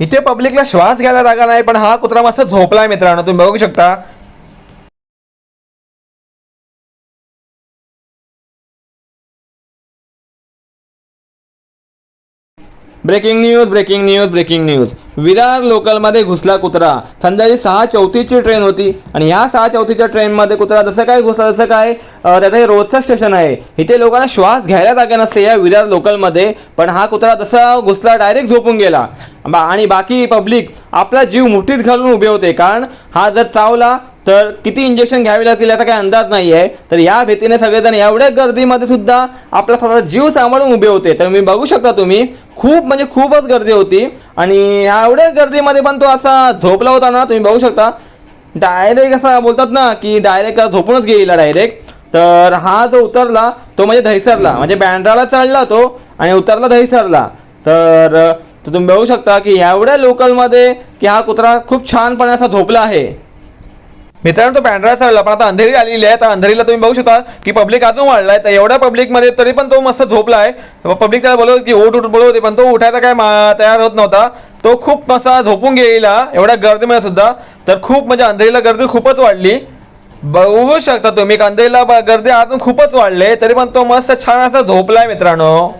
इथे पब्लिकला श्वास घ्यायला जागा नाही पण हा कुत्रा मस्त झोपलाय मित्रांनो. तुम्ही बघू शकता. Breaking news breaking news breaking news. Virar लोकलमध्ये घुसला कुत्रा. संध्याकाळी सहा चौथीची ट्रेन होती आणि ह्या सहा चौथीच्या ट्रेनमध्ये कुत्रा जसं काय घुसला जसं काय त्याचं हे रोजचं स्टेशन आहे. इथे लोकांना श्वास घ्यायला जागा नसते या विरार लोकलमध्ये पण हा कुत्रा जसा घुसला डायरेक्ट झोपून गेला. बा आणि बाकी पब्लिक आपला जीव मुठीत घालून उभे होते. कारण हा जर चावला तर किती इंजेक्शन घ्यावे लागतील याचा काही अंदाज नाही आहे तर या भीतीने सगळेजण एवढ्या गर्दीमध्ये सुद्धा आपला थोडा जीव सांभाळून उभे होते. तर मी बघू शकता तुम्ही खूप म्हणजे खूपच गर्दी होती. आणि एवढ्या गर्दीमध्ये पण तो असा झोपला होता ना तुम्ही बघू शकता. डायरेक्ट असा बोलतात ना की डायरेक्ट झोपूनच गेला डायरेक्ट तर हा जो उतरला तो म्हणजे दहिसरला म्हणजे बँड्राला चढला तो आणि उतरला दहिसरला तर तर तुम्ही बघू शकता की एवढ्या लोकलमध्ये की हा कुत्रा खूप छानपणे असा झोपला आहे. मित्रांनो तो पॅन्ड्रा चढला पण आता अंधेरी आलेली आहे. तर अंधेरीला तुम्ही बघू शकता की पब्लिक अजून वाढलाय. तर एवढ्या पब्लिकमध्ये तरी पण तो मस्त झोपला आहे पब्लिक त्याला बोलवत की उठ उठ बोलवते. पण तो उठायचा काय मा- तयार होत नव्हता. तो खूप मस्त झोपून गेला एवढ्या गर्दीमध्ये सुद्धा. तर खूप म्हणजे अंधेरीला गर्दी खूपच वाढली. बघू शकता तुम्ही अंधेरीला ब- गर्दी अजून खूपच वाढले. तरी पण तो मस्त छान असा झोपलाय मित्रांनो.